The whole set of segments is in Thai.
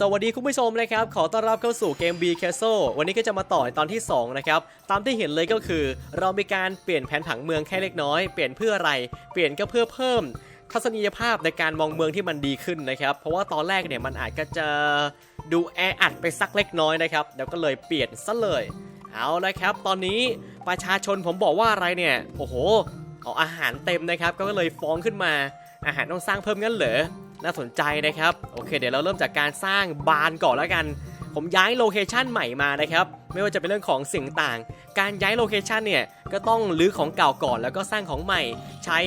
สวัสดีคุณผู้ชมนะครับ ขอต้อนรับเข้าสู่เกม B Castle วันนี้ก็จะมาต่อตอนที่ 2 นะครับ ตามที่เห็นเลยก็คือ เรามีการเปลี่ยนแผนผังเมืองแค่เล็กน้อย เปลี่ยนเพื่ออะไร เปลี่ยนก็เพื่อเพิ่ม ทัศนียภาพในการมองเมืองที่มันดีขึ้นนะครับ เพราะว่าตอนแรกเนี่ยมันอาจก็จะดูแออัดไปสักเล็กน้อยนะครับเดี๋ยวก็เลยเปลี่ยนซะเลย เอาละครับ ตอนนี้ประชาชนผมบอกว่าอะไรเนี่ย โอ้โห เอาอาหารเต็มนะครับ ก็เลยฟ้องขึ้นมา อาหารต้องสร้างเพิ่มงั้นเหรอ น่าสนใจนะครับ โอเค เดี๋ยวเราเริ่มจากการสร้างบานก่อนแล้วกัน ผมย้ายโลเคชันใหม่มานะครับ ไม่ว่าจะเป็นเรื่องของสิ่งต่าง การย้ายโลเคชันเนี่ย ก็ต้องรื้อของเก่าก่อนแล้วก็สร้างของใหม่ ใช้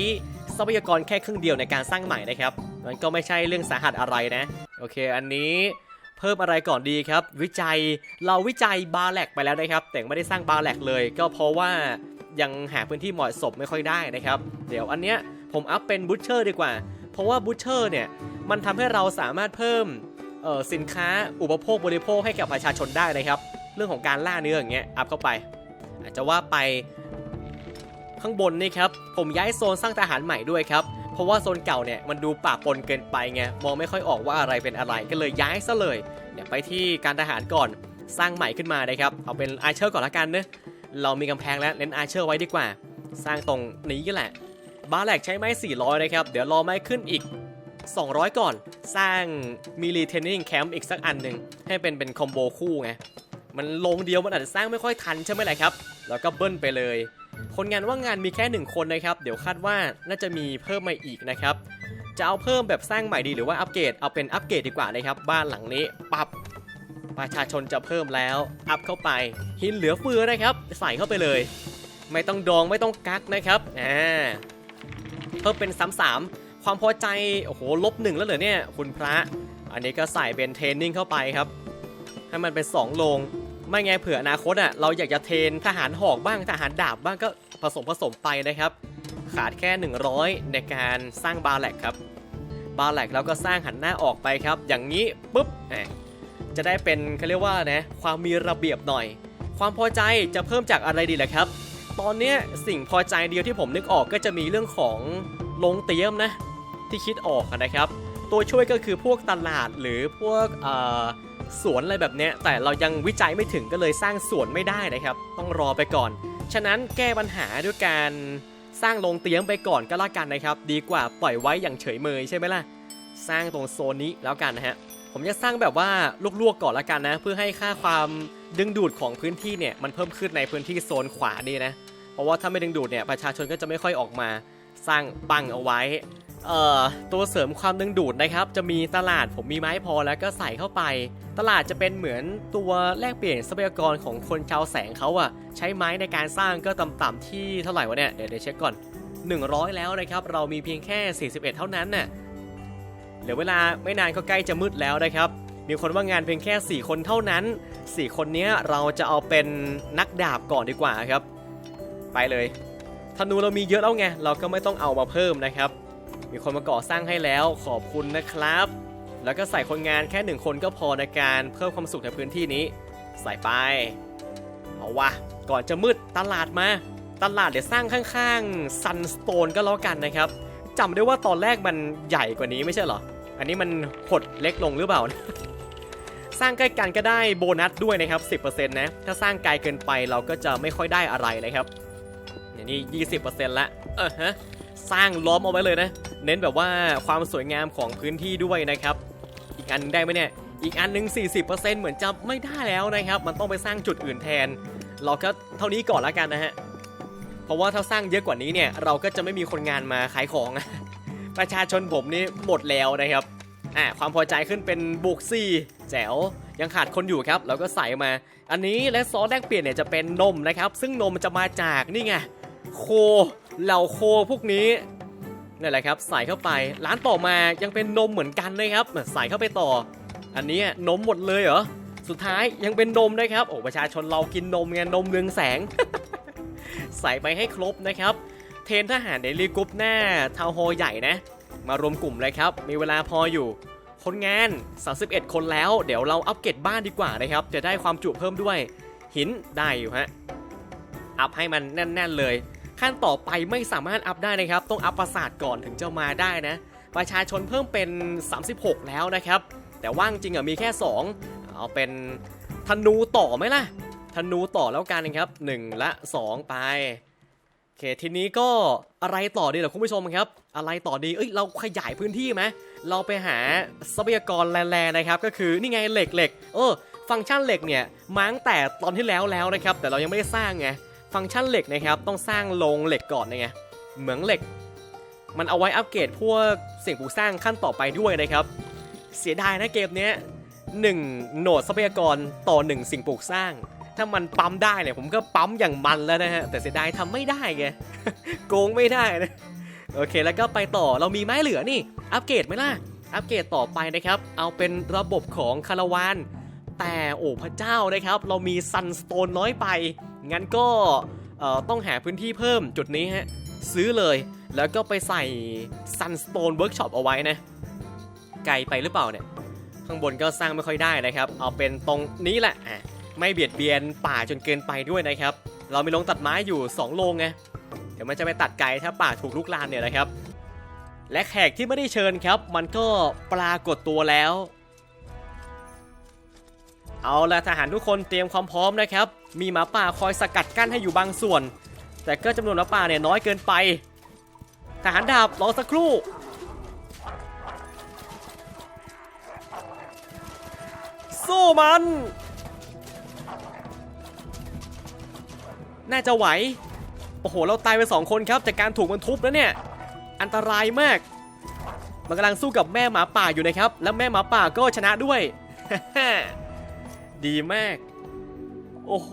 ทรัพยากรแค่ครึ่งเดียวในการสร้างใหม่นะครับ มันก็ไม่ใช่เรื่องสาหัสอะไรนะ โอเค อันนี้เพิ่มอะไรก่อนดีครับ วิจัย เราวิจัยบาแลกไปแล้วนะครับ แต่ไม่ได้สร้างบาแลกเลย ก็เพราะว่ายังหาพื้นที่เหมาะสมไม่ค่อยได้นะครับ เดี๋ยวอันเนี้ยผมอัพเป็นบูชเชอร์ดีกว่า เพราะว่าบูชเชอร์เนี่ยมันทำให้เราสามารถเพิ่มสินค้าอุปโภคบริโภคให้กับประชาชนได้นะครับ เรื่องของการล่าเนื้ออย่างเงี้ยอัพเข้าไป อาจจะว่าไปข้างบนนี่ครับผมย้ายโซนสร้างทหารใหม่ด้วยครับเพราะว่าโซนเก่าเนี่ยมันดูป่าปนเกินไปไงมองไม่ค่อยออกว่าอะไรเป็นอะไรก็เลยย้ายซะเลยเดี๋ยวไปที่การทหารก่อนสร้างใหม่ขึ้นมานะครับเอาเป็นอาเชอร์ก่อนละกันเนะเรามีกำแพงแล้วเน้นอาเชอร์ไว้ดีกว่า สร้างตรงนี้ก็แหละ บาแลกใช้ไม้ 400 นะครับ เดี๋ยวรอไม้ขึ้นอีก 200 ก่อน สร้างมิลีเทนนิ่งแคมป์อีกสักอันหนึ่งให้เป็นเป็นคอมโบคู่ไง มันลงเดียวมันอาจจะสร้างไม่ค่อยทันใช่ไหมล่ะครับ แล้วก็เบิ้ลไปเลย คนงานว่างงานมีแค่หนึ่งคนนะครับ เดี๋ยวคาดว่าน่าจะมีเพิ่มมาอีกนะครับ จะเอาเพิ่มแบบสร้างใหม่ดีหรือว่าอัปเกรด เอาเป็นอัปเกรดดีกว่านะครับ บ้านหลังนี้ปับประชาชนจะเพิ่มแล้ว อัพเข้าไป หินเหลือเฟือนะครับ ใส่เข้าไปเลย ไม่ต้องดองไม่ต้องกักนะครับ อ่า เพิ่มเป็น33ความพอใจโอ้โหลบหนึ่งแล้วเหรอเนี่ยคุณพระ อันนี้ก็ใส่เป็นเทรนนิ่งเข้าไปครับ ให้มันเป็น 2 ลง ไม่ไงเผื่ออนาคตอะเราอยากจะเทรนทหารหอกบ้างทหารดาบบ้างก็ผสมผสมไปนะครับ ขาดแค่ 100 ในการสร้างบาร์แลกครับ บาร์แลกแล้วก็สร้างหันหน้าออกไปครับ อย่างนี้ปุ๊บจะได้เป็นเขาเรียกว่านะความมีระเบียบหน่อย ความพอใจจะเพิ่มจากอะไรดีล่ะครับ ตอนนี้สิ่งพอใจเดียวที่ผมนึกออกก็จะมีเรื่องของลงเตรียมนะที่คิดออกนะครับ ตัวช่วยก็คือพวกตลาดหรือพวกสวนอะไรแบบเนี้ยแต่เรายังวิจัยไม่ถึงก็เลยสร้างสวนไม่ได้นะครับ ต้องรอไปก่อน ฉะนั้นแก้ปัญหาด้วยการสร้างลงเตียมไปก่อนก็แล้วกันนะครับ ดีกว่าปล่อยไว้อย่างเฉยเมยใช่ไหมล่ะ สร้างตรงโซนนี้แล้วกันนะฮะ ผมจะสร้างแบบว่าลวกๆก่อนละกันนะ เพื่อให้ค่าความดึงดูดของพื้นที่เนี่ยมันเพิ่มขึ้นในพื้นที่โซนขวานี่นะ เพราะว่าถ้าไม่ดึงดูดเนี่ยประชาชนก็จะไม่ค่อยออกมาสร้างปังเอาไว้เอ่อตัวเสริมความดึงดูดนะครับ จะมีตลาดผมมีไม้พอแล้วก็ใส่เข้าไป ตลาดจะเป็นเหมือนตัวแลกเปลี่ยนทรัพยากรของคนชาวแสงเขาอะใช้ไม้ในการสร้างก็ต่ำๆที่เท่าไหร่วะเนี่ยเดี๋ยวเดี๋ยวเช็คก่อน 100 แล้วนะครับ เรามีเพียงแค่ 41 เท่านั้นน่ะ เหลือเวลาไม่นานก็ใกล้จะมืดแล้วนะครับ มีคนว่างงานเพียงแค่ 4 คนเท่านั้น 4 คนนี้เราจะเอาเป็นนักดาบก่อนดีกว่าครับ ไปเลยธนูเรามีเยอะแล้วไง เราก็ไม่ต้องเอามาเพิ่มนะครับ มีคนมาก่อสร้างให้แล้วขอบคุณนะครับ แล้วก็ใส่คนงานแค่หนึ่งคนก็พอในการเพิ่มความสุขในพื้นที่นี้ ใส่ไป เอาวะ ก่อนจะมืดตลาดมา ตลาดเดี๋ยวสร้างข้างๆซันสโตนก็แล้วกันนะครับจำได้ว่าตอนแรกมันใหญ่กว่านี้ไม่ใช่เหรอ อันนี้มันหดเล็กลงหรือเปล่าสร้างใกล้กันก็ได้โบนัสด้วยนะครับ 10%นะ ถ้าสร้างไกลเกินไปเราก็จะไม่ค่อยได้อะไรนะครับอย่างนี้ 20%ละเออฮะ สร้างล้อมเอาไว้เลยนะ เน้นแบบว่าความสวยงามของพื้นที่ด้วยนะครับ อีกอันหนึ่งได้ไหมเนี่ย อีกอันหนึง40%เหมือนจะไม่ได้แล้วนะครับ มันต้องไปสร้างจุดอื่นแทน เราก็เท่านี้ก่อนแล้วกันนะฮะ เพราะว่าถ้าสร้างเยอะกว่านี้เนี่ย เราก็จะไม่มีคนงานมาขายของ ประชาชนผมนี่หมดแล้วนะครับอ่าความพอใจขึ้นเป็นบุกซี่แจ๋วยังขาดคนอยู่ครับเราก็ใส่มา อันนี้และซอสแลกเปลี่ยนเนี่ยจะเป็นนมนะครับ ซึ่งนมมันจะมาจากนี่ไงโคเหล่าโคพวกนี้นี่นแหละครับใส่เข้าไปร้านต่อมายังเป็นนมเหมือนกันนะครับใส่เข้าไปต่อ อันนี้นมหมดเลยเหรอสุดท้ายยังเป็นนมนะครับโอ้ประชาชนเรากินนมไงนมเรืองแสง ใส่ไปให้ครบนะครับ เทนทหารเดลีกรุ๊ปหน้าทาวโฮใหญ่นะ มารวมกลุ่มเลยครับ มีเวลาพออยู่ คนงาน 31 คนแล้ว เดี๋ยวเราอัปเกรดบ้านดีกว่านะครับ จะได้ความจุเพิ่มด้วย หินได้อยู่ฮะ อัพให้มันแน่น ๆเลย ขั้นต่อไปไม่สามารถอัพได้นะครับ ต้องอัพปราสาทก่อนถึงจะมาได้นะ ประชาชนเพิ่มเป็น 36 แล้วนะครับ แต่ว่างจริงอะมีแค่ 2 เอาเป็นธนูต่อไหมล่ะธนูต่อแล้วกันนะครับ 1 และ 2 ไป อเคทีนี้ก็อะไรต่อดีเหรอคุณผู้ชมครับ อะไรต่อดีเอ้ยเราขยายพื้นที่ไหมเราไปหาทรัพยากรแร่ๆนะครับ ก็คือนี่ไงเหล็กเหล็กเออฟังก์ชันเหล็กเนี่ยมั้งแต่ตอนที่แล้วแล้วนะครับ แต่เรายังไม่ได้สร้างไงฟังก์ชันเหล็กนะครับต้องสร้างโรงเหล็กก่อนไงเหมืองเหล็ก มันเอาไว้อัปเกรดพวกสิ่งปลูกสร้างขั้นต่อไปด้วยนะครับ เสียดายนะเกมเนี้ยหนึ่งโหนดทรัพยากรต่อหนึ่งสิ่งปลูกสร้าง ถ้ามันปั๊มได้เนี่ยผมก็ปั๊มอย่างมันแล้วนะฮะ แต่เสียดายทำไม่ได้ไง โกงไม่ได้นะ โอเค แล้วก็ไปต่อ เรามีไม้เหลือนี่ อัปเกรดไหมล่ะ อัปเกรดต่อไปนะครับ เอาเป็นระบบของคาราวาน แต่โอ้พระเจ้านะครับ เรามีซันสโตนน้อยไป งั้นก็ต้องหาพื้นที่เพิ่มจุดนี้ฮะ ซื้อเลย แล้วก็ไปใส่ Sunstone Workshop เอาไว้นะ ไกลไปหรือเปล่าเนี่ย ข้างบนก็สร้างไม่ค่อยได้นะครับ เอาเป็นตรงนี้แหละ ไม่เบียดเบียนป่าจนเกินไปด้วยนะครับ เรามีโรงตัดไม้อยู่ 2 โรงไง เดี๋ยวมันจะไปตัดไกลถ้าป่าถูกลุกลานเนี่ยนะครับ และแขกที่ไม่ได้เชิญครับ มันก็ปรากฏตัวแล้ว เอาละทหารทุกคนเตรียมความพร้อมนะครับ มีหมาป่าคอยสกัดกั้นให้อยู่บางส่วน แต่ก็จำนวนหมาป่าเนี่ยน้อยเกินไป ทหารดาบรอสักครู่สู้มัน น่าจะไหว โอ้โห เราตายไปสองคนครับ จากการถูกมันทุบแล้วเนี่ย อันตรายมาก มันกำลังสู้กับแม่หมาป่าอยู่นะครับ แล้วแม่หมาป่าก็ชนะด้วย ดีมาก โอ้โห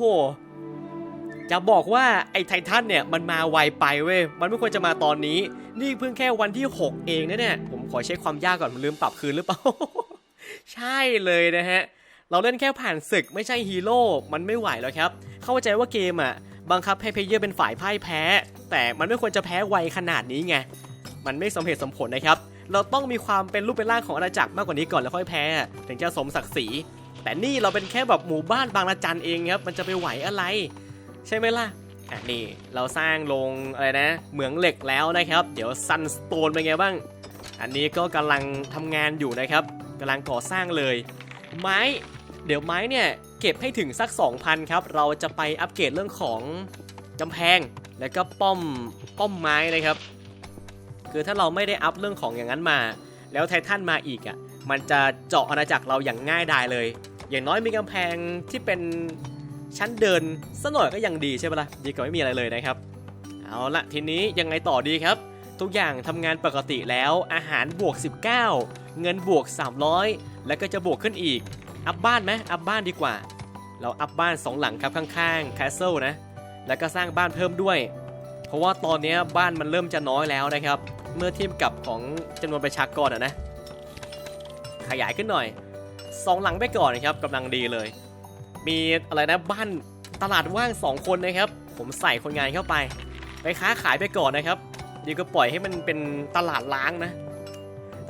จะบอกว่าไอ้ไททันเนี่ย มันมาไวไปเว้ย มันไม่ควรจะมาตอนนี้ นี่เพิ่งแค่วันที่ 6 เองนะเนี่ย ผมขอเช็คความยากก่อนมันลืมปรับคืนหรือเปล่า ใช่เลยนะฮะเราเล่นแค่ผ่านศึกไม่ใช่ฮีโร่ มันไม่ไหวแล้วครับ เข้าใจว่าเกมอะ บังคับให้เพเยอร์เป็นฝ่ายพ่ายแพ้ แต่มันไม่ควรจะแพ้ไวขนาดนี้ไง มันไม่สมเหตุสมผลนะครับ เราต้องมีความเป็นรูปเป็นร่างของอาณาจักรมากกว่านี้ก่อนแล้วค่อยแพ้ ถึงจะสมศักดิ์ศรี แต่นี่เราเป็นแค่แบบหมู่บ้านบางละจันเองครับ มันจะไปไหวอะไร ใช่ไหมล่ะอะนี่เราสร้างโรงอะไรนะ เหมืองเหล็กแล้วนะครับ เดี๋ยวซันสโตนเป็นไงบ้าง อันนี้ก็กำลังทำงานอยู่นะครับกำลังก่อสร้างเลย ไม้ เดี๋ยวไม้เนี่ย เก็บให้ถึงสัก 2,000 ครับ เราจะไปอัปเกรดเรื่องของกำแพง แล้วก็ป้อมป้อมไม้นะครับ คือถ้าเราไม่ได้อัพเรื่องของอย่างนั้นมา แล้วไททันมาอีกอะ มันจะเจาะอาณาจักรเราอย่างง่ายดายเลย อย่างน้อยมีกำแพงที่เป็นชั้นเดินสักหน่อยก็ยังดีใช่ปะล่ะ ดีกว่าไม่มีอะไรเลยนะครับ เอาละทีนี้ยังไงต่อดีครับ ทุกอย่างทำงานปกติแล้วอาหารบวก 19 เงินบวก 300 แล้วก็จะบวกขึ้นอีก อัพบ้านไหมอัพบ้านดีกว่า เราอัพบ้านสองหลังครับข้างๆแคสเซิลนะ แล้วก็สร้างบ้านเพิ่มด้วย เพราะว่าตอนนี้บ้านมันเริ่มจะน้อยแล้วนะครับ เมื่อเทียบกับของจำนวนประชากรอะนะ ขยายขึ้นหน่อยสองหลังไปก่อนนะครับกำลังดีเลย มีอะไรนะบ้านตลาดว่างสองคนนะครับ ผมใส่คนงานเข้าไป ไปค้าขายไปก่อนนะครับดีก็ปล่อยให้มันเป็นตลาดล้างนะ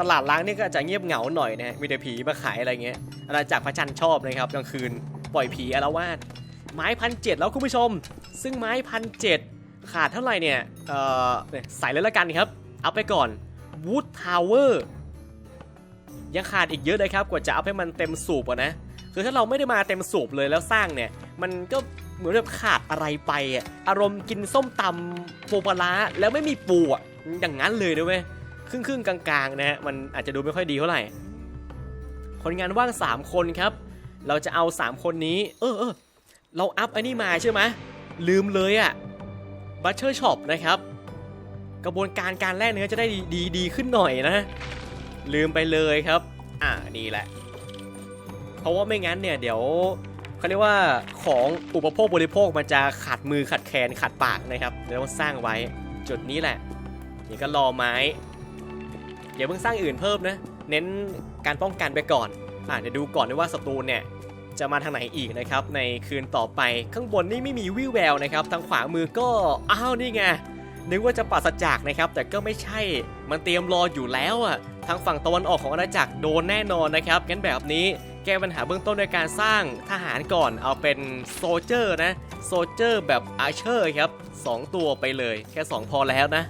ตลาดล้างนี่ก็จะเงียบเหงาหน่อยนะฮะมีแต่ผีมาขายอะไรเงี้ย อาณาจักรพระจันทร์ชอบนะครับกลางคืนปล่อยผีอาละวาดไม้พันเจ็ดแล้วคุณผู้ชม ซึ่งไม้พันเจ็ดขาดเท่าไหร่เนี่ยเอ่อเนี่ยใส่เลยละกันครับ เอาไปก่อน Wood Tower ยังขาดอีกเยอะเลยครับกว่าจะเอาให้มันเต็มสูบอะนะคือถ้าเราไม่ได้มาเต็มสูบเลยแล้วสร้างเนี่ย มันก็เหมือนแบบขาดอะไรไปอะอารมณ์กินส้มตำปูปลาร้าแล้วไม่มีปูอะอย่างนั้นเลยนะเว้ยครึ่งครึ่งๆกลางๆนะฮะมันอาจจะดูไม่ค่อยดีเท่าไหร่ คนงานว่าง 3 คนครับ เราจะเอา 3 คนนี้ เออเออเราอัพอันนี้มาใช่ไหมลืมเลยอะบัตเชอร์ช็อปนะครับ กระบวนการการแลกเนื้อจะได้ดีดีดีขึ้นหน่อยนะ ลืมไปเลยครับ อ่านี่แหละ เพราะว่าไม่งั้นเนี่ยเดี๋ยวเขาเรียกว่าของอุปโภคบริโภคมันจะขัดมือขัดแขนขัดปากนะครับเดี๋ยวต้องสร้างไว้จุดนี้แหละนี่ก็รอไม้เดี๋ยวเพิ่งสร้างอื่นเพิ่มนะ เน้น การป้องกันไปก่อนอ่าเดี๋ยวดูก่อนด้วยว่าศัตรูเนี่ยจะมาทางไหนอีกนะครับในคืนต่อไปข้างบนนี่ไม่มีวิวแววนะครับทางขวามือก็อ้าวนี่ไงนึกว่าจะปราศจากนะครับ แต่ก็ไม่ใช่มันเตรียมรออยู่แล้วอะทางฝั่งตะวันออกของอาณาจักรโดนแน่นอนนะครับงั้นแบบนี้แก้ปัญหาเบื้องต้นในการสร้างทหารก่อนเอาเป็นโซเจอร์นะโซเจอร์แบบอาร์เชอร์ครับสองตัวไปเลยแค่ 2 พอแล้วนะ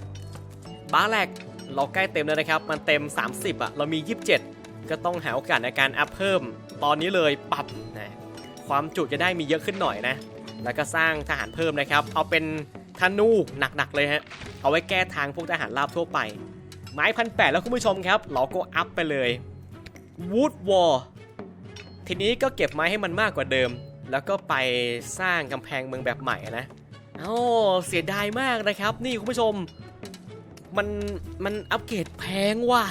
บาแรกเราใกล้เต็มแล้วนะครับ มันเต็ม 30อะเรามี 27 ก็ต้องหาโอกาสในการอัพเพิ่ม ตอนนี้เลยปรับนะความจุจะได้มีเยอะขึ้นหน่อยนะ แล้วก็สร้างทหารเพิ่มนะครับ เอาเป็นธนูหนักๆเลยฮะ เอาไว้แก้ทางพวกทหารราบทั่วไป ไม้พันแปดแล้วคุณผู้ชมครับ เราก็อัพไปเลยวูดวอลทีนี้ก็เก็บไม้ให้มันมากกว่าเดิม แล้วก็ไปสร้างกำแพงเมืองแบบใหม่นะอ้าเสียดายมากนะครับ นี่คุณผู้ชม มันมันอัปเกรดแพงว่ะ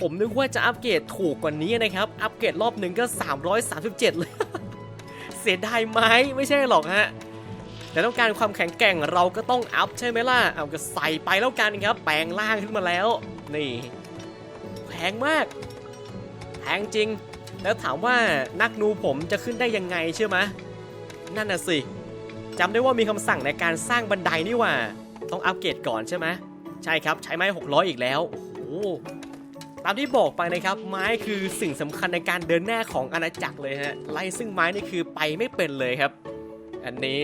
ผมนึกว่าจะอัปเกรดถูกกว่านี้นะครับ อัปเกรดรอบหนึ่งก็ 337 เลย เสียดายไหมไม่ใช่หรอกฮะ แต่ต้องการความแข็งแกร่งเราก็ต้องอัพใช่ไหมล่ะ เอาก็ใส่ไปแล้วกันครับ แปลงร่างขึ้นมาแล้ว นี่แพงมาก แพงจริง แล้วถามว่านักนูผมจะขึ้นได้ยังไงเชื่อไหมนั่นน่ะสิจำได้ว่ามีคำสั่งในการสร้างบันไดนี่ว่า ต้องอัปเกรดก่อนใช่ไหมใช่ครับใช้ไม้600 อีกแล้วโอ้ ตามที่บอกไปนะครับไม้คือสิ่งสำคัญในการเดินหน้าของอาณาจักรเลยฮะไล่ซึ่งไม้นี่คือไปไม่เป็นเลยครับ อันนี้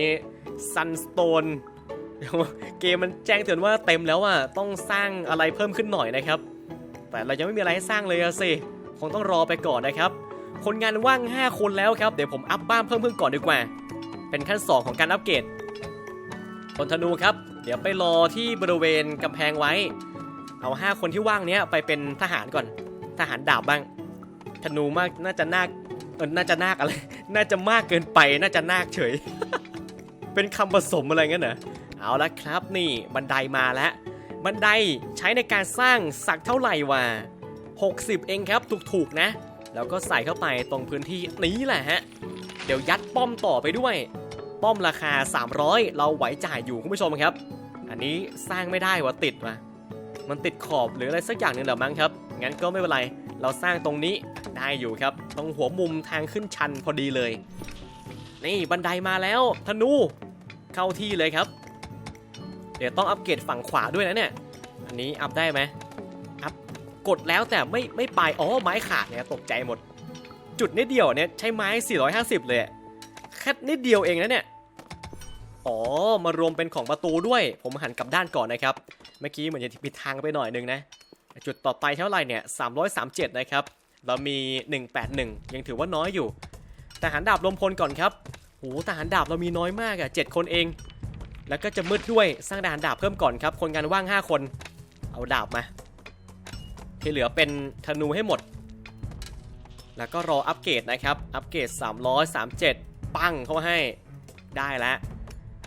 Sunstone เกมมันแจ้งเตือนว่าเต็มแล้วอะต้องสร้างอะไรเพิ่มขึ้นหน่อยนะครับ แต่เรายังไม่มีอะไรให้สร้างเลยสิคงต้องรอไปก่อนนะครับ คนงานว่าง 5 คนแล้วครับ เดี๋ยวผมอัพบ้านเพิ่มขึ้นก่อนดีกว่า เป็นขั้น 2 ของการอัปเกรดคนธนูครับ เดี๋ยวไปรอที่บริเวณกำแพงไว้ เอา 5 คนที่ว่างเนี้ยไปเป็นทหารก่อน ทหารดาบบ้าง ธนูมากน่าจะนาคเออน่าจะนาคอะไร น่าจะมากเกินไป น่าจะนาคเฉย เป็นคำผสมอะไรเงี้ยเหรอเอาละครับนี่บันไดมาแล้ว บันไดใช้ในการสร้างสักเท่าไหร่วะ60 เองครับถูกๆนะ แล้วก็ใส่เข้าไปตรงพื้นที่นี้แหละฮะ เดี๋ยวยัดป้อมต่อไปด้วย ป้อมราคา 300 เราไหวจ่ายอยู่คุณผู้ชมครับ อันนี้สร้างไม่ได้วะติดมา มันติดขอบหรืออะไรสักอย่างหนึ่งเหรอมั้งครับ งั้นก็ไม่เป็นไร เราสร้างตรงนี้ได้อยู่ครับ ตรงหัวมุมทางขึ้นชันพอดีเลย นี่บันไดมาแล้วธนูเข้าที่เลยครับ เดี๋ยวต้องอัปเกรดฝั่งขวาด้วยนะเนี่ย อันนี้อัพได้ไหมอัพกดแล้วแต่ไม่ไม่ไปอ๋อไม้ขาดเนี่ยตกใจหมด จุดนิดเดียวเนี่ยใช้ไม้ 450 เลยแค่นิดเดียวเองนะเนี่ยอ๋อ มารวมเป็นของประตูด้วย ผมหันกลับด้านก่อนนะครับ เมื่อกี้เหมือนจะผิดทางไปหน่อยนึงนะ จุดต่อไปเท่าไหร่เนี่ย337 นะครับ เรามี 181 ยังถือว่าน้อยอยู่ทหารดาบลมพลก่อนครับโหทหารดาบเรามีน้อยมากอะ7คนเอง แล้วก็จะมืดด้วยสร้างทหารดาบเพิ่มก่อนครับ คนงานว่าง 5 คน เอาดาบมา ที่เหลือเป็นธนูให้หมด แล้วก็รออัปเกรดนะครับ อัปเกรด337 ปั้งเข้าให้ ได้แล้ว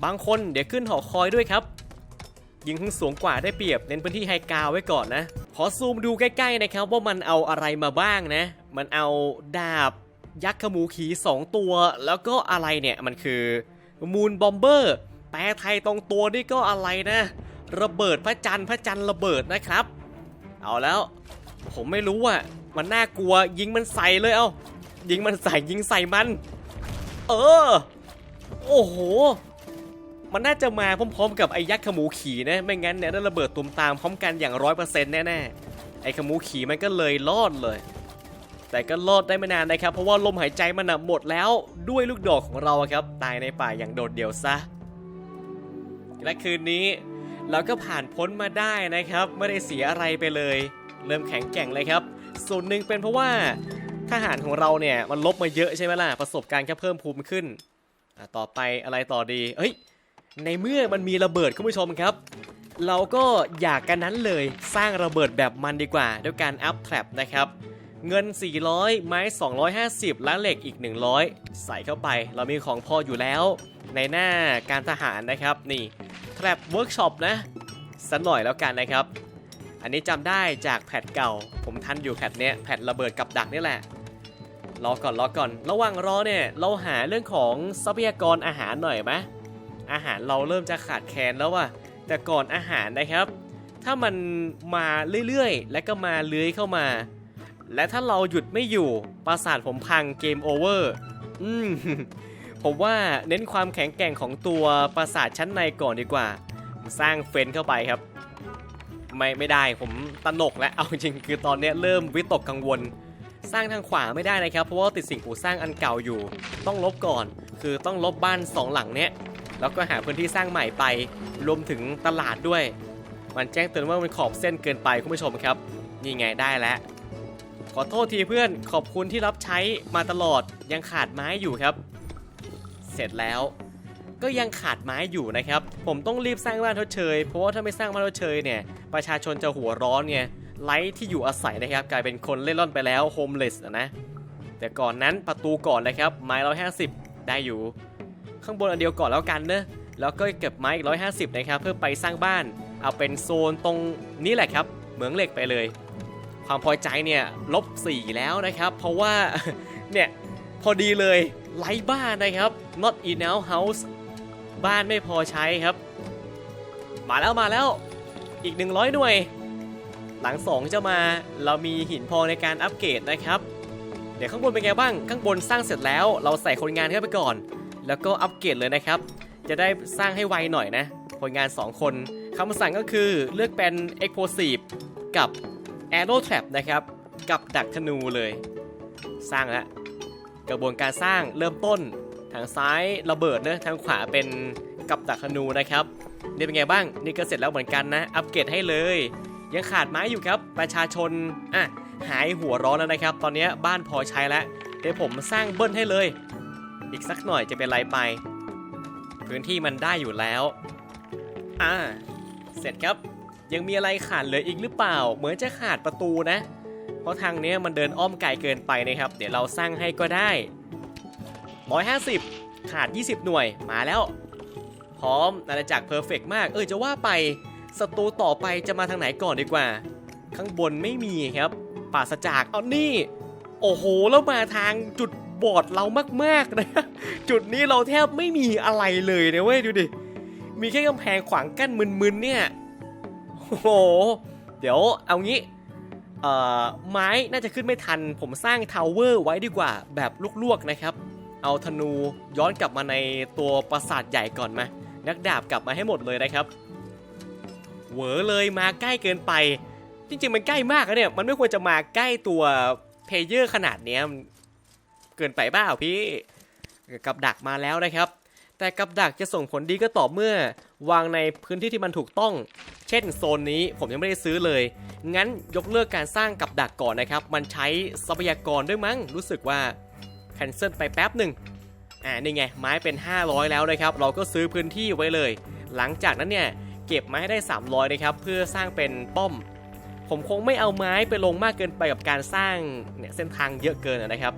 บางคนเดี๋ยวขึ้นหอคอยด้วยครับ ยิงขึ้นสูงกว่าได้เปรียบเน้นพื้นที่ไฮกาวไว้ก่อนนะ ขอซูมดูใกล้ๆนะครับว่ามันเอาอะไรมาบ้างนะ มันเอาดาบยักษ์ขมูขี 2 ตัว แล้วก็อะไรเนี่ยมันคือมูนบอมเบอร์แปลไทยตรงตัวนี่ก็อะไรนะ ระเบิดพระจันทร์พระจันทร์ระเบิดนะครับ เอาแล้ว ผมไม่รู้อะมันน่ากลัวยิงมันใส่เลยเอายิงมันใส่ยิงใส่มัน เออ โอ้โห มันน่าจะมาพร้อมๆ กับไอ้ยักษ์ขมูขี่นะ ไม่งั้นเนี่ยได้ระเบิดตุมตามพร้อมกันอย่างร้อยเปอร์เซ็นต์แน่ๆ ไอ้ขมูขี่มันก็เลยรอดเลย แต่ก็รอดได้ไม่นานนะครับ เพราะว่าลมหายใจมันหมดแล้วด้วยลูกดอกของเราครับ ตายในป่าอย่างโดดเดี่ยวซะ และคืนนี้เราก็ผ่านพ้นมาได้นะครับ ไม่ได้เสียอะไรไปเลย เริ่มแข็งแกร่งเลยครับ ส่วนหนึ่งเป็นเพราะว่าทหารของเราเนี่ยมันลบมาเยอะใช่ไหมล่ะประสบการณ์ก็เพิ่มภูมิขึ้นต่อไปอะไรต่อดีเฮ้ย ในเมื่อมันมีระเบิดคุณผู้ชมครับ เราก็อยากกันนั้นเลยสร้างระเบิดแบบมันดีกว่าด้วยการอัพแทร็บนะครับเงิน 400 ไม้ 250 และเหล็กอีก 100 ใส่เข้าไป เรามีของพออยู่แล้ว ในหน้าการทหารนะครับ นี่แทร็บเวิร์กช็อปนะสักหน่อยแล้วกันนะครับ อันนี้จำได้จากแพทเก่า ผมทันอยู่แพทเนี้ยแพทระเบิดกับดักนี่แหละรอก่อนรอก่อน ระหว่างรอเนี่ย เราหาเรื่องของทรัพยากรอาหารหน่อยไหม อาหารเราเริ่มจะขาดแคลนแล้วว่ะแต่ก่อนอาหารนะครับ ถ้ามันมาเรื่อยๆ และก็มาเลื้อยเข้ามา และถ้าเราหยุดไม่อยู่ปราสาทผมพังเกมโอเวอร์อืมผมว่าเน้นความแข็งแกร่งของตัวปราสาทชั้นในก่อนดีกว่า สร้างเฟนเข้าไปครับ ไม่ไม่ได้ผมตนกแล้วเอาจริงคือตอนนี้เริ่มวิตกกังวล สร้างทางขวาไม่ได้นะครับ เพราะว่าติดสิ่งปลูกสร้างอันเก่าอยู่ ต้องลบก่อน คือต้องลบบ้านสองหลังเนี้ย แล้วก็หาพื้นที่สร้างใหม่ไปรวมถึงตลาดด้วย มันแจ้งเตือนว่ามันขอบเส้นเกินไปคุณผู้ชมครับนี่ไงได้แล้ว ขอโทษทีเพื่อนขอบคุณที่รับใช้มาตลอดยังขาดไม้อยู่ครับ เสร็จแล้วก็ยังขาดไม้อยู่นะครับ ผมต้องรีบสร้างบ้านทดเชย เพราะว่าถ้าไม่สร้างบ้านทดเชยเนี่ย ประชาชนจะหัวร้อนไงไร้ที่อยู่อาศัยนะครับ กลายเป็นคนเล่ร่อนไปแล้วโฮมเลสนะ แต่ก่อนนั้นประตูก่อนเลยครับ ไม้ร้อยห้าสิบได้อยู่ ข้างบนอันเดียวก่อนแล้วกันเนอะแล้วก็เก็บไม้อีกร้อยห้าสิบนะครับเพื่อไปสร้างบ้าน เอาเป็นโซนตรงนี้แหละครับ เหมืองเหล็กไปเลย ความพอใจเนี่ยลบสี่แล้วนะครับ เพราะว่าเนี่ยพอดีเลยไร้บ้านนะครับ not enough house บ้านไม่พอใช้ครับ มาแล้วมาแล้วอีก 100 หน่วย หลัง 2 จะมาเรามีหินพอในการอัปเกรดนะครับ เดี๋ยวข้างบนเป็นไงบ้าง ข้างบนสร้างเสร็จแล้วเราใส่คนงานเข้าไปก่อน แล้วก็อัปเกรดเลยนะครับ จะได้สร้างให้ไวหน่อยนะคนงาน 2 คนคำสั่งก็คือเลือกเป็น Explosive กับ Arrow Trap นะครับ กับดักธนูเลย สร้างแล้วกระบวนการสร้างเริ่มต้นทางซ้ายระเบิดนะทางขวาเป็นกับดักธนูนะครับนี่เป็นไงบ้างนี่ก็เสร็จแล้วเหมือนกันนะ อัปเกรดให้เลย ยังขาดไม้อยู่ครับ ประชาชนอะหายหัวร้อนแล้วนะครับ ตอนนี้บ้านพอใช้แล้วเดี๋ยวผมสร้างเบิ้ลให้เลย อีกสักหน่อยจะเป็นไรไป พื้นที่มันได้อยู่แล้ว อ่า เสร็จครับ ยังมีอะไรขาดเหลืออีกหรือเปล่า เหมือนจะขาดประตูนะ เพราะทางนี้มันเดินอ้อมไกลเกินไปนะครับ เดี๋ยวเราสร้างให้ก็ได้ 150 ขาด 20 หน่วย มาแล้ว พร้อมอาณาจักรเพอร์เฟกมาก เออจะว่าไปศัตรูต่อไปจะมาทางไหนก่อนดีกว่า ข้างบนไม่มีครับปราศจากเอานี่ โอ้โห แล้วมาทางจุด บอดเรามากๆนะ จุดนี้เราแทบไม่มีอะไรเลยนะเว้ยดูดิ มีแค่กำแพงขวางกั้นมึนๆเนี่ย โอ้โห เดี๋ยวเอางี้เอ่อไม้น่าจะขึ้นไม่ทัน ผมสร้างทาวเวอร์ไว้ดีกว่าแบบลวกๆนะครับ เอาธนูย้อนกลับมาในตัวปราสาทใหญ่ก่อนมา นักดาบกลับมาให้หมดเลยนะครับเหวอเลยมาใกล้เกินไป จริงๆมันใกล้มากนะเนี่ย มันไม่ควรจะมาใกล้ตัวเพลเยอร์ขนาดเนี้ย เกินไปเปล่าพี่กับดักมาแล้วนะครับ แต่กับดักจะส่งผลดีก็ต่อเมื่อ วางในพื้นที่ที่มันถูกต้อง เช่นโซนนี้ผมยังไม่ได้ซื้อเลย งั้นยกเลิกการสร้างกับดักก่อนนะครับ มันใช้ทรัพยากรด้วยมั้งรู้สึกว่าแคนเซิลไปแป๊บหนึ่งอ่านี่ไงไม้เป็น 500 แล้วนะครับ เราก็ซื้อพื้นที่ไว้เลย หลังจากนั้นเนี่ยเก็บไม้ให้ได้ 300 นะครับ เพื่อสร้างเป็นป้อม ผมคงไม่เอาไม้ไปลงมากเกินไปกับการสร้างเนี่ยเส้นทางเยอะเกินนะครับ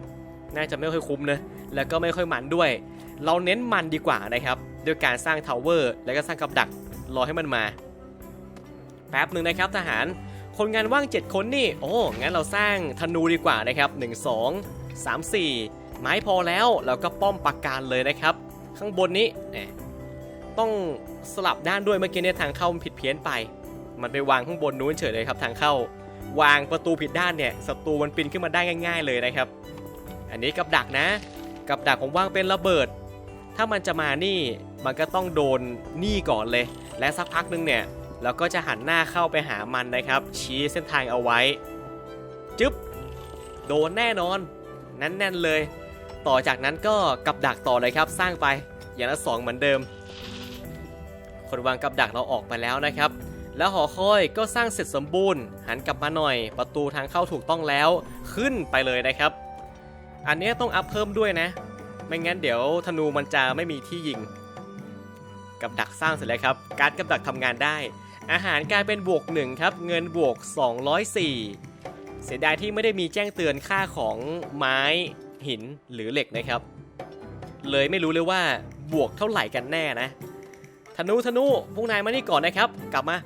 น่าจะไม่ค่อยคุ้มนะแล้วก็ไม่ค่อยมันด้วย เราเน้นมันดีกว่านะครับด้วยการสร้างทาวเวอร์แล้วก็สร้างกับดักรอให้มันมาแป๊บหนึ่งนะครับทหารคนงานว่าง 7 คนนี่ โอ้ งั้นเราสร้างธนูดีกว่านะครับ 1 2 3 4 ไม้พอแล้วแล้วก็ป้อมปาการเลยนะครับ ข้างบนนี้ต้องสลับด้านด้วยเมื่อกี้เนี่ยทางเข้ามันผิดเพี้ยนไป มันไปวางข้างบนนู้นเฉยเลยครับ ทางเข้า วางประตูผิดด้านเนี่ยศัตรูมันปีนขึ้นมาได้ง่าย ๆ เลยนะครับ อันนี้กับดักนะ กับดักผมวางเป็นระเบิด ถ้ามันจะมานี่มันก็ต้องโดนนี่ก่อนเลย และสักพักหนึงเนี่ยเราก็จะหันหน้าเข้าไปหามันนะครับ ชี้เส้นทางเอาไว้จึ๊บโดนแน่นอนแน่นๆเลย ต่อจากนั้นก็กับดักต่อเลยครับ สร้างไปอย่างละสองเหมือนเดิม คนวางกับดักเราออกไปแล้วนะครับ แล้วหอคอยก็สร้างเสร็จสมบูรณ์ หันกลับมาหน่อย ประตูทางเข้าถูกต้องแล้ว ขึ้นไปเลยนะครับ อันนี้ต้องอัพเพิ่มด้วยนะ ไม่งั้นเดี๋ยวธนูมันจะไม่มีที่ยิง กับดักสร้างเสร็จแล้วครับ การดกับดักทำงานได้ อาหารกลายเป็นบวก1ครับ เงินบวก 204 เสียดายที่ไม่ได้มีแจ้งเตือนค่าของไม้หินหรือเหล็กนะครับ เลยไม่รู้เลยว่าบวกเท่าไหร่กันแน่นะ ธนูธนูพวกนายมานี่ก่อนนะครับ กลับมา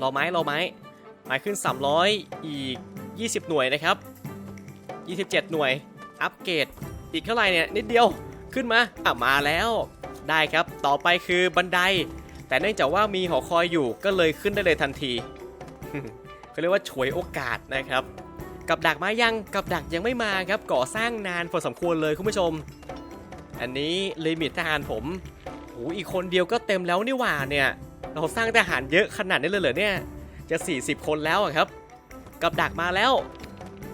รอไม้รอไม้ไม้ขึ้น 300 อีก 20 หน่วยนะครับ 27 หน่วย อัปเกรดอีกเท่าไหร่เนี่ย นิดเดียวขึ้นมาอะมาแล้ว ได้ครับต่อไปคือบันได แต่เนื่องจากว่ามีหอคอยอยู่ก็เลยขึ้นได้เลยทันทีเขาเรียกว่าฉวยโอกาสนะครับ กับดักมายังกับดักยังไม่มาครับก่อสร้างนานพอสมควรเลยคุณผู้ชม อันนี้ลิมิตทหารผมโหอีกคนเดียวก็เต็มแล้วนี่หว่าเนี่ย เราสร้างทหารเยอะขนาดนี้เลยเหรอเนี่ยจะ 40 คนแล้วครับ กับดักมาแล้ว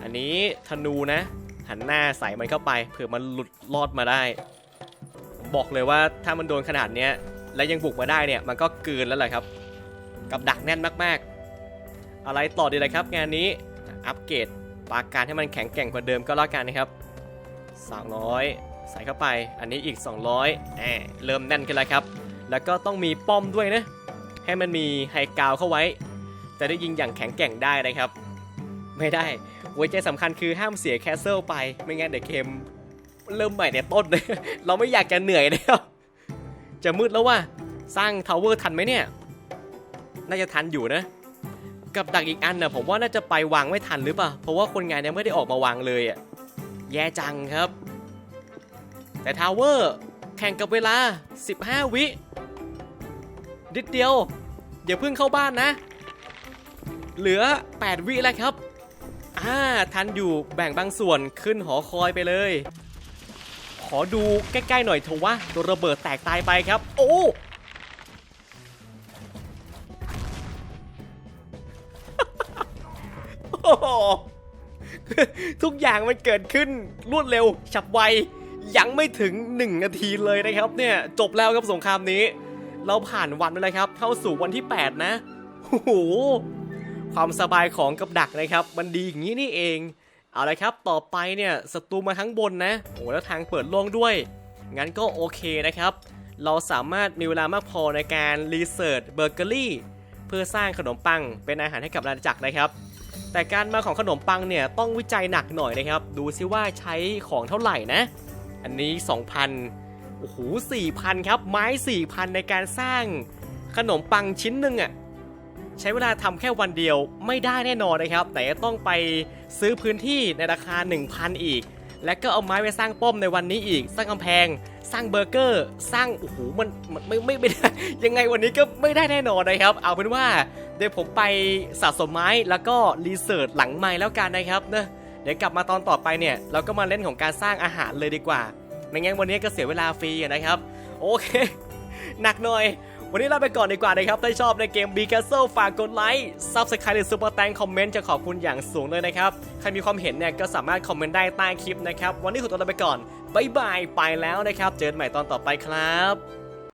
อันนี้ธนูนะ หันหน้าใส่มันเข้าไปเผื่อมันหลุดรอดมาได้บอกเลยว่าถ้ามันโดนขนาดเนี้ยและยังบุกมาได้เนี่ยมันก็เกินแล้วแหละครับ กับดักแน่นมากๆ อะไรต่อดีเลยครับ งานนี้อัปเกรดปราการให้มันแข็งแกร่งกว่าเดิมก็แล้วกันนะครับ 300 ใส่เข้าไป อันนี้อีก 200แหมเริ่มแน่นขึ้นแล้วครับ แล้วก็ต้องมีป้อมด้วยนะ ให้มันมีไฮกาวเข้าไว้ จะได้ยิงอย่างแข็งแกร่งได้นะครับ ไม่ได้ หัวใจสำคัญคือห้ามเสียแคสเซิลไป ไม่งั้นเดี๋ยวเกมเริ่มใหม่ในต้นเลย เราไม่อยากจะเหนื่อยนะครับจะมืดแล้วว่าสร้างทาวเวอร์ทันไหมเนี่ย น่าจะทันอยู่นะ กับดักอีกอันนะผมว่าน่าจะไปวางไม่ทันหรือเปล่า เพราะว่าคนงานยังไม่ได้ออกมาวางเลยอะ แย่จังครับ แต่ทาวเวอร์แข่งกับเวลา 15 วินิดเดียว อย่าเพิ่งเข้าบ้านนะ เหลือ 8 วิแล้วครับ อ่าทันอยู่แบ่งบางส่วนขึ้นหอคอยไปเลย ขอดูใกล้ๆหน่อยเถอะวะตัวระเบิดแตกตายไปครับ โอ้โหทุกอย่างมันเกิดขึ้นรวดเร็วฉับไวยังไม่ถึง 1 นาทีเลยนะครับเนี่ยจบแล้วครับสงครามนี้ เราผ่านวันไปแล้วครับ เข้าสู่วันที่ 8 นะโอ้โห ความสบายของกับดักนะครับ มันดีอย่างนี้นี่เอง เอาละครับ ต่อไปเนี่ยศัตรูมาทั้งบนนะโอ้แล้วทางเปิดโล่งด้วย งั้นก็โอเคนะครับ เราสามารถมีเวลามากพอในการรีเสิร์ชเบเกอรี่เพื่อสร้างขนมปังเป็นอาหารให้กับอาณาจักรนะครับ แต่การมาของขนมปังเนี่ยต้องวิจัยหนักหน่อยนะครับ ดูซิว่าใช้ของเท่าไหร่นะ อันนี้ 2,000 โอ้โห4,000 ครับ ไม้ 4,000 ในการสร้างขนมปังชิ้นหนึ่งอะ่ะ ใช้เวลาทำแค่วันเดียวไม่ได้แน่นอนนะครับ แต่ต้องไปซื้อพื้นที่ในราคา 1,000 อีก และก็เอาไม้ไปสร้างป้อมในวันนี้อีก สร้างกำแพง สร้างเบอร์เกอร์ สร้างโอ้โหมันมันไม่ไม่ไม่ได้ยังไงวันนี้ก็ไม่ได้แน่นอนนะครับ เอาเป็นว่าเดี๋ยวผมไปสะสมไม้แล้วก็รีเสิร์ชหลังไม้แล้วกันนะครับเนะเดี๋ยวกลับมาตอนต่อไปเนี่ยเราก็มาเล่นของการสร้างอาหารเลยดีกว่าไม่งั้นวันนี้ก็เสียเวลาฟรีนะครับ โอเคหนักหน่อย วันนี้ลาไปก่อนดีกว่านะครับ ถ้าชอบในเกม b c a s t l e ฝากกดไลค์ซับสไครต์หรือซูเปอร์แตงคอมเมนต์จะขอบคุณอย่างสูงเลยนะครับ ใครมีความเห็นเนี่ยก็สามารถคอมเมนต์ได้ใต้คลิปนะครับ วันนี้ขอตัวลาไปก่อนบายบายไปแล้วนะครับ เจอกันใหม่ตอนต่อไปครับ